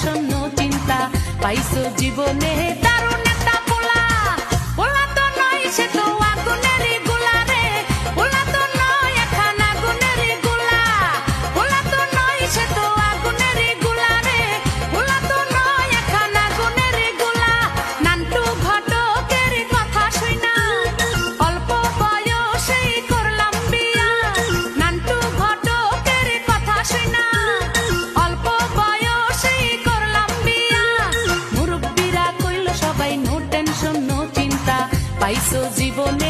বিষণ্ন চিন্তা পাইছো জীবনে পাইছো জীবনে।